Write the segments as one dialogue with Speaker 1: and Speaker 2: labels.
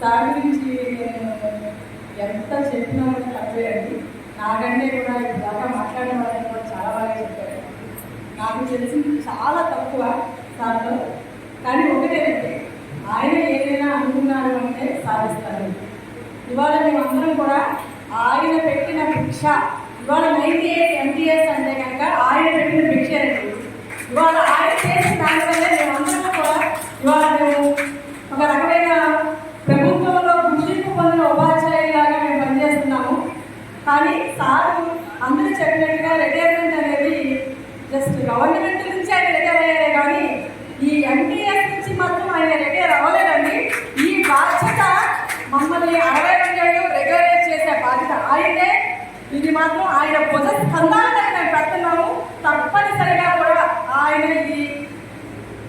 Speaker 1: Sir గురించి ఎంత చెప్పినా కూడా తక్కువే నాకంటే కూడా ఇప్పుడు దాకా మాట్లాడిన వాళ్ళని కూడా చాలా బాగా చెప్పారు. నాకు తెలిసింది చాలా తక్కువ సార్లో. కానీ ఒకటేనంటే ఆయన ఏదైనా అనుకున్నారు అంటే సాధిస్తారు. ఇవాళ మేమందరం కూడా ఆయన పెట్టిన భిక్ష ఇవాళ నైన్టీ ఎయిట్ ఎంటీఎస్ అంటే కనుక ఆయన పెట్టిన భిక్ష ఇవాళ ఆయన చేసిన దానివల్ల మేమందరం గవర్నమెంట్ నుంచి ఆయన రిటైర్ అయ్యారే కానీ ఈ ఎన్టీఎస్ నుంచి మాత్రం ఆయన రిటైర్ అవ్వలేదండి ఈ బాధ్యత మమ్మల్ని అరవై రెండేళ్ళు రెగ్యులరైజ్ చేసే బాధ్యత ఆయనే. ఇది మాత్రం ఆయన పొద స్కంధాలను మేము పెడుతున్నాము. తప్పనిసరిగా కూడా ఆయన ఇది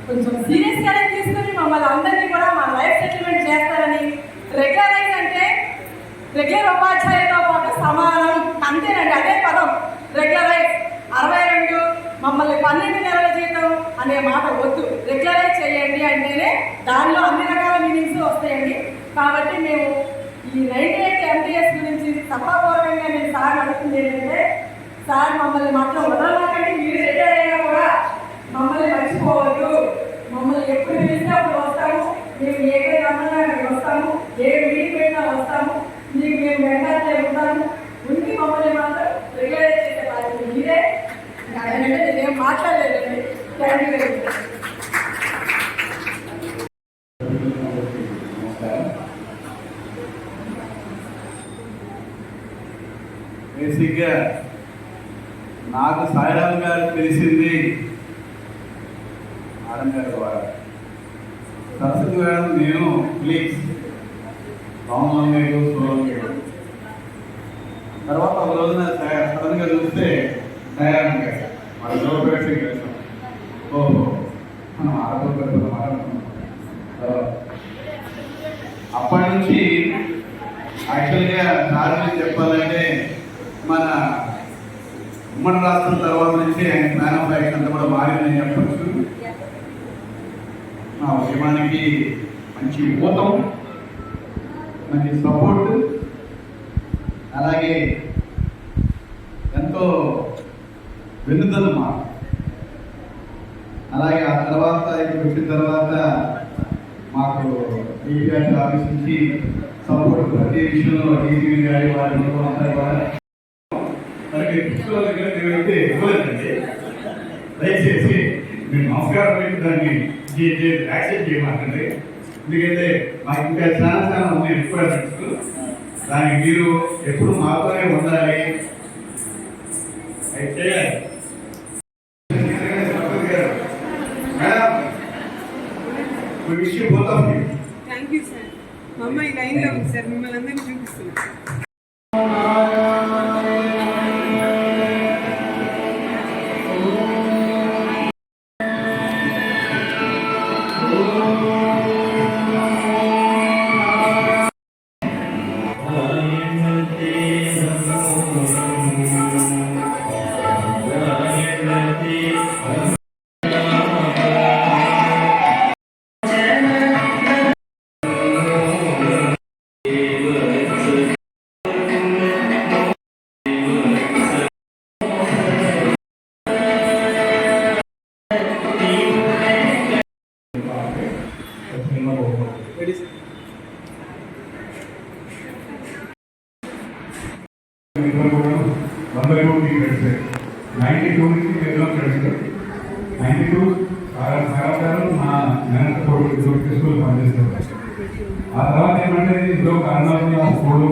Speaker 1: కొంచెం సీరియస్ గానే తీసుకుని మమ్మల్ని అందరినీ కూడా మా లైఫ్ సెటిల్మెంట్ చేస్తారని రెగ్యులరైజ్ అంటే రెగ్యులర్ ఉపాధ్యాయులతో పాటు సమానం అంతేనండి అదే పదం రెగ్యులరైజ్ అరవై రెండు మమ్మల్ని పన్నెండు నెలల జీతం అనే మాట వద్దు. రెగ్యులరైజ్ చేయండి అంటేనే దానిలో అన్ని రకాల మీనింగ్స్ వస్తాయండి. కాబట్టి మేము ఈ నైన్టీ ఎయిట్ ఎంటీఎస్ గురించి సభాపూర్వకంగా నేను సార్ అడుగుతుంది ఏంటంటే సార్ మమ్మల్ని మాత్రం వదలకండి మీరు రిటైర్ అయినా కూడా మమ్మల్ని మర్చిపోవద్దు. మమ్మల్ని ఎప్పుడు పిలిస్తే అప్పుడు వస్తాము. మేము ఏ రమ్మన్నా అక్కడికి వస్తాము ఏ మీటింగ్ పెట్టినా వస్తాము. మీకు మేము వెంటనే ఉంటాము ఉండి మమ్మల్ని మాత్రం రెగ్యులైజ్ చేసే బాధ్యత మీరే అదంటే నేనేం మాట్లాడలేదండి థ్యాంక్ యూ వెరీ మచ్
Speaker 2: బేసిక్గా నాకు సాయిరామ్ గారు తెలిసింది మేడం గారి ద్వారా. సరస్వతి మేడం నేను ప్లీజ్ రామలింగయ్య సోలంగయ్య తర్వాత ఒక రోజున సడన్గా చూస్తే సాయిరామ్ గారు. మన లోపేట ఓహో మనం ఆడపడుతుంది అప్పటి నుంచి యాక్చువల్గా సార్ చెప్పాలంటే మన ఉమ్మడి రాష్ట్రం తర్వాత నుంచి ఆయన ప్లాన్ ఆఫ్ యాక్షన్ అంతా కూడా మారిందని చెప్పచ్చు. నా ఉద్యమానికి మంచి ఊతం మంచి సపోర్ట్ అలాగే ఎంతో వెన్నుదన్నమా అలాగే ఆ తర్వాత ఇక్కడ వచ్చిన తర్వాత మాకు డిపిఆర్ ఆఫీస్ నుంచి సపోర్ట్ ప్రతి విషయంలో డీసీ గారి వారి అంతా కూడా
Speaker 3: మనకి ఇవ్వలేదండి. దయచేసి మేము నమస్కారం పెట్టి దాన్ని యాక్సెప్ట్ చేయమాకండి. ఎందుకంటే మాకు ఇంకా చాలా చాలా ఉన్నాయి రిక్వైర్మెంట్స్. దానికి మీరు ఎప్పుడు మాతోనే ఉండాలి. అయితే మేడం విషయం పోతాం
Speaker 4: థ్యాంక్ యూ సార్ మా అమ్మాయి లైన్లో ఉంది సార్ మిమ్మల్ని అందరినీ చూపిస్తున్నాం
Speaker 5: మేనత్త కొడుకు పనిచేస్తారు ఆ తర్వాత ఏమంటే ఇందులో కర్ణాటక స్కూల్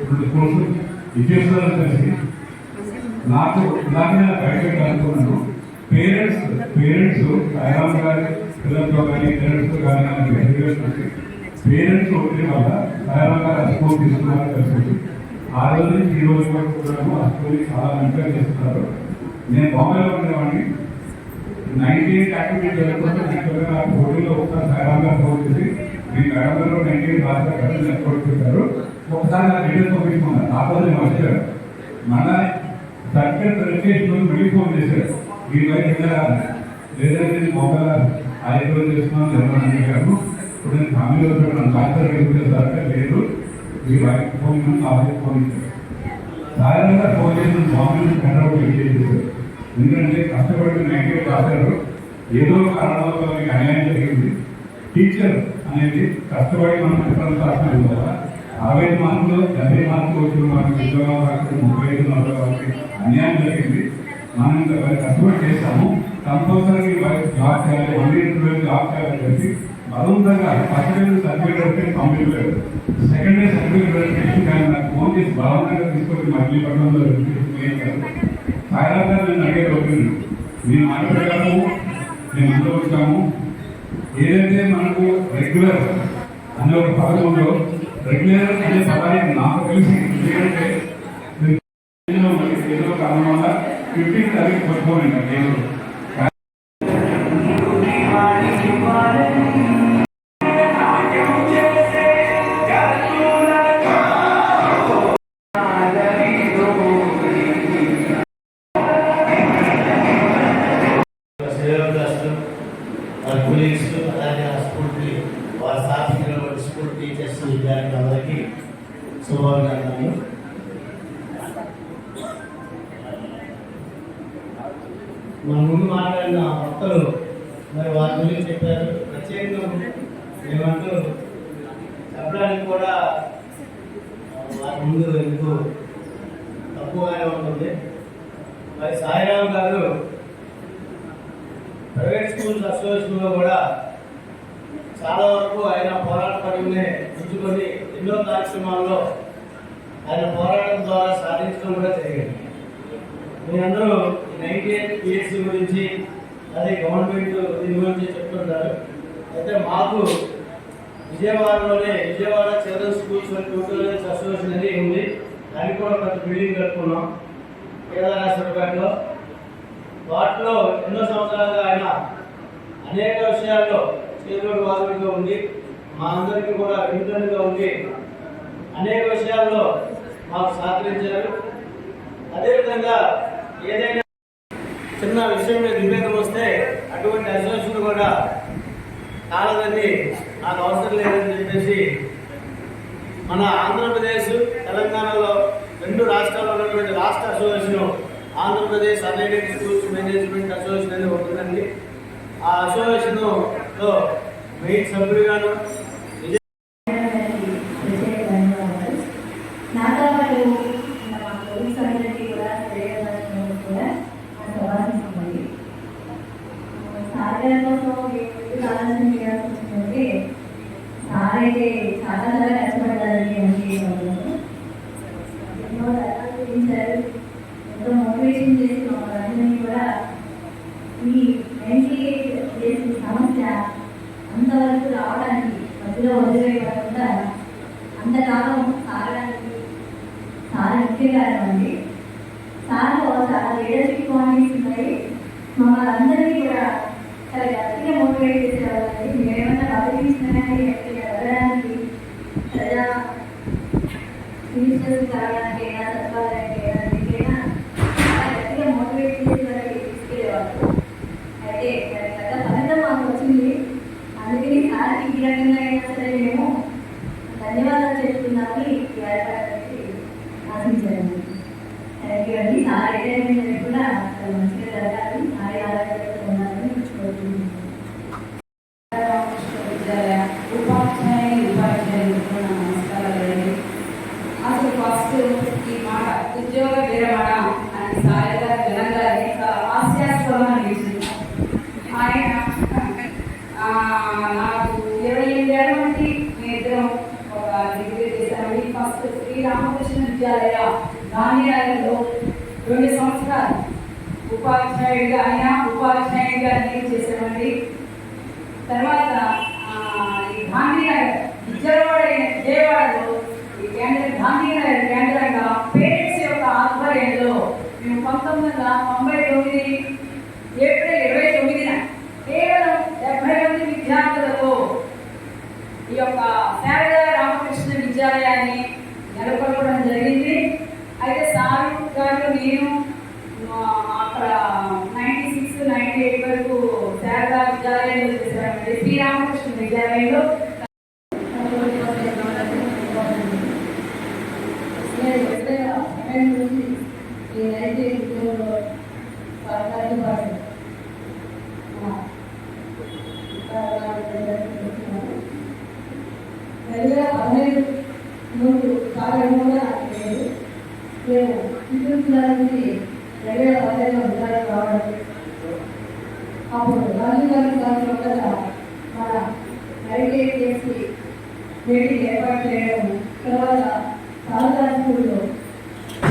Speaker 5: రెండు స్కూల్స్ ఇచ్చేస్తున్నారు తెలిసి నాకు ఇలాగే నేను బయటకు అనుకున్నాను పేరెంట్స్ పేరెంట్స్ సాయిరామ్ గారి పిల్లలతో కానీ పేరెంట్స్తో కానీ నాకు పేరెంట్స్ ఒత్తిడి వల్ల సాయిరామ్ గారు ఆ స్కూల్ తీసుకున్నారు కలిసి ఆ రోజు నుంచి ఈ రోజు వరకు కూడా ఆ స్కూల్ చాలా మంచిగా చేస్తున్నారు. నేను బాంబేలో ఉండేవాడిని. నైన్టీ ఎయిట్ యాక్టివిటీ జరగకుండా యాక్చువల్గా ఆ పోటీలో ఒకసారి సాయిరామ్ గారు ఫోన్ చేసి మీ మేడం నైన్టీ ఎయిట్ బాగా గడులు కోరుకుంటారు ఒకసారి నాకు డీటెయిల్స్ పంపించుకున్నాను. ఆ రోజు నేను వచ్చారు మన సర్టిఫికేట్ రిజిస్ట్రేషన్ మళ్ళీ ఫోన్ చేశారు. ఈ వైపు వెళ్ళారు లేదంటే నేను మొబైల్ ఐదు రోజులు చేస్తున్నాను జగన్ గారు ఇప్పుడు నేను ఫ్యామిలీలో పెట్టిన డాక్టర్ వెళ్ళేసరికి లేదు. మీ వైపు ఫోన్ ఆఫీస్ ఫోన్ ఇచ్చారు సాధారణంగా ఫోన్ చేసిన బాంబు కంట్రోల్ చేశారు? ఎందుకంటే కష్టపడిన నెగిటివ్ రాశారు ఏదో కారణాలతో మీకు అన్యాయం జరిగింది. టీచర్ అనేది కష్టపడి మనం ఎక్కడ రాసినాం కదా. అరవై మార్కులు డెబ్బై మార్కులు వచ్చిన వారికి ఉద్యోగాలు రాకపోతే ముప్పై ఐదు నలభై వారికి అన్యాయం జరిగింది. మనం ఇంకా కష్టపడి చేస్తాము కంపల్సరీ వైఫ్ జాబ్ చేయాలి వన్ ఇయర్ టూ జాబ్ చేయాలని చెప్పి బలవంతంగా ఫస్ట్ ఇయర్ సర్టిఫికేట్ వస్తే పంపించలేదు సెకండ్ ఇయర్ సర్టిఫికేట్ వెరిఫికేషన్ కానీ నాకు ఫోన్ చేసి బలవంతంగా తీసుకొచ్చి మచిలీపట్నంలో సాయిరాజ్ గారు నేను అడిగే రోజు మేము మాట మేము అందరూ ఏదైతే మనకు రెగ్యులర్ అనే ఒక పదం ఉందో రెగ్యులర్ అనే పదానికి నాకు తెలిసి ఎందుకంటే ఏదో కారణం వల్ల ఫిఫ్టీన్ తారీఖు పట్టుకోండి నేను.
Speaker 6: వారి అలాగే ఆ స్కూల్కి వారి స్థాపించిన స్కూల్ టీచర్స్ విద్యార్థులు అందరికీ శుభాభినందనలు మన ముందు మాట్లాడిన భక్తులు మరి వారి గురించి చెప్పారు. ప్రత్యేకంగా ఏమంటూ చెప్పడానికి కూడా వారి ముందు ఎందుకు తక్కువగానే ఉంటుంది. మరి సాయిరామ్ గారు ప్రైవేట్ స్కూల్స్ అసోసియేషన్లో కూడా చాలా వరకు ఆయన పోరాట పడినే ఉంచుకొని ఎన్నో కార్యక్రమాల్లో ఆయన పోరాటం ద్వారా సాధించడం కూడా జరిగింది. మీ అందరూ నైన్టీ ఎయిట్ పిఎస్సి గురించి అదే గవర్నమెంట్ దీని గురించి చెప్తుంటారు. అయితే మాకు విజయవాడలోనే Vijayawada children schools and tutorials association అనేది ఉంది. దానికి కూడా కొంత బిల్డింగ్ కట్టుకున్నాం. కేదారేశ్వరపేటలో వాటిలో ఎన్నో సంవత్సరాలుగా ఆయన అనేక విషయాల్లో చేతుడు వాదుడిగా ఉండి మా అందరికీ కూడా వింటర్గా ఉండి అనేక విషయాల్లో మాకు సహకరించారు. అదేవిధంగా ఏదైనా చిన్న విషయం మీద విభేదం వస్తే అటువంటి అసోసియేషన్ కూడా కాలదని నాకు అవసరం లేదని చెప్పేసి మన ఆంధ్రప్రదేశ్ తెలంగాణలో రెండు రాష్ట్రాల్లో ఉన్నటువంటి రాష్ట్ర association Andhra Pradesh unaided schools management association అనేది ఉంటుందండి ఆ అసోసియేషన్లో మెయిన్ సభ్యుడిగాను విజయ
Speaker 7: ప్రత్యేక ధన్యవాదాలు నాతో పాటు మా పోలీస్ అందరికీ కూడా తెలియజేయడానికి కూడా నా శుభాశిస్తుంది సార్ కోసం ఎందుకు ఆలోచన చేయాల్సి వచ్చిందంటే సార్ అయితే చాలా చాలా కష్టపడ్డారని అనుకుంటున్నాను ఎన్నో రకాలు చూపించారు ఎంతో మోటివేషన్ చేసి మమ్మల్ని కూడా ఈ మెంటలీ చేసిన సమస్య అంతవరకు రావడానికి మధ్యలో వదిలేయకుండా అంతకాలం సాగడానికి చాలా ముఖ్య కారణం అండి సార్లో చాలా లీడర్షిప్ క్వాలిటీస్ ఉన్నాయి మమ్మల్ని అందరినీ కూడా చాలా గట్టిగా మోటివేట్ చేసేవాళ్ళండి మేమేమన్నా బతికిస్తున్నా కానీ గట్టిగా వెళ్ళడానికి ప్రజా మినిస్టర్స్ దీనికైనా గట్టిగా మోటివేట్ చేసి వాళ్ళకి తీసుకెళ్ళేవాళ్ళు అయితే దాని పెద్ద ఫలితం మాకు వచ్చింది అందుకని సార్కి ఈ రకంగా అయినా సరే మేము ధన్యవాదాలు చెప్తున్నామని ఆశించాను. థ్యాంక్ యూ అండి సార్
Speaker 8: అయితే శ్రీరామకృష్ణ విద్యాలయ నాణ్యాలలో రెండు సంవత్సరాలు ఉపాధ్యాయుడిగా ఆయన ఉపాధ్యాయుడిగా నేను చేశామండి తర్వాత ఈ గాంధీనగర్ విజయవాడ విజయవాడలో ఈ కేంద్ర గాంధీనగర్ కేంద్రంగా పేరెంట్స్ యొక్క ఆధ్వర్యంలో మేము పంతొమ్మిది వందల తొంభై తొమ్మిది ఏప్రిల్
Speaker 9: అప్పుడు గాంధీ గారి దాంట్లో కదా మన నైట్ చేసి ఏర్పాటు చేయడం తర్వాత సారదా స్కూల్లో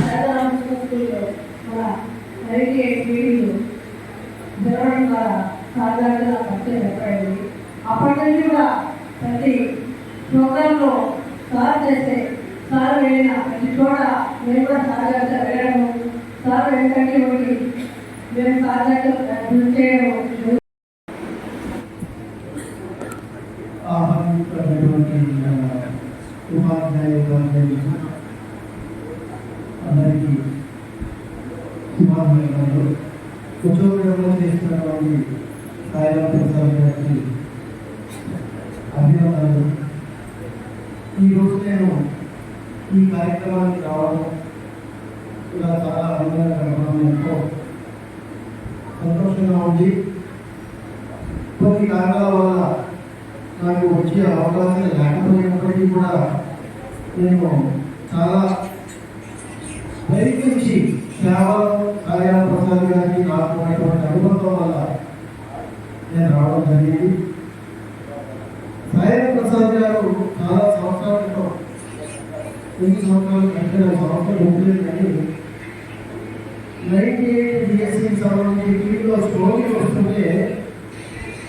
Speaker 9: శారదారామకృష్ణ స్కూల్లో మన మెడికేట్ జరగడం ద్వారా సాధారణ పరిచయం ఏర్పడింది అప్పటి నుంచి కూడా ప్రతి ప్రోగ్రాంలో సార్ చేస్తే సార్ వెళ్ళిన ప్రతి చోట మేము కూడా సార్ వెళ్ళడము సార్ వెంటనే ఒకటి మేము సార్ చేయడము
Speaker 10: ఆహ్వానించినటువంటి ఉపాధ్యాయ ఉపాధ్యాయులు అందరికీ శుభాభినందనలు ఉద్యోగంలో చేస్తున్నటువంటి సాయిరాం ప్రసాద్ గారికి అభినందనలు ఈరోజు నేను ఈ కార్యక్రమానికి రావడం ఇలా చాలా ఆనందంగా ఎంతో సంతోషంగా ఉంది. కొన్ని కారణాల వల్ల నాకు వచ్చే అవకాశం లేకపోయినప్పటికీ కూడా నేను చాలా ప్రయత్నించి కేవలం సాయిరాం ప్రసాద్ గారికి నాకు ఉన్నటువంటి అనుబంధం వల్ల నేను రావడం జరిగింది సాయిరాం ప్రసాద్ గారు చాలా సంవత్సరాల క్రితం ఎన్ని సంవత్సరాలు కట్టిన సంవత్సరం ఉంటుంది కానీ నైన్టీ ఎయిట్ బిఎస్సికి సంబంధించి టీవీలో స్టోరీ వస్తుంటే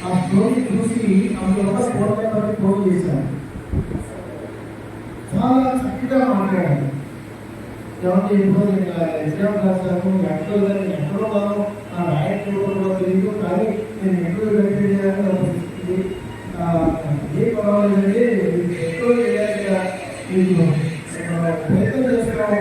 Speaker 10: ఆ స్టోరీ చూసి అందులో ఫోన్ నెంబర్కి ఫోన్ చేశాను చాలా చక్కగా మాట్లాడాను ఏమంటే ఇప్పుడు నేను ఎగ్జామ్ రాశాను ఎక్కడో నేను ఎక్కడో కాదు నా రాయట్ తెలియదు కానీ నేను ఎక్కడో వెయిట్ చేయాలని అనిపిస్తుంది ఏ పర్వాలేదండి ఎక్కడో చేయాలి ప్రయత్నం చేస్తున్నాం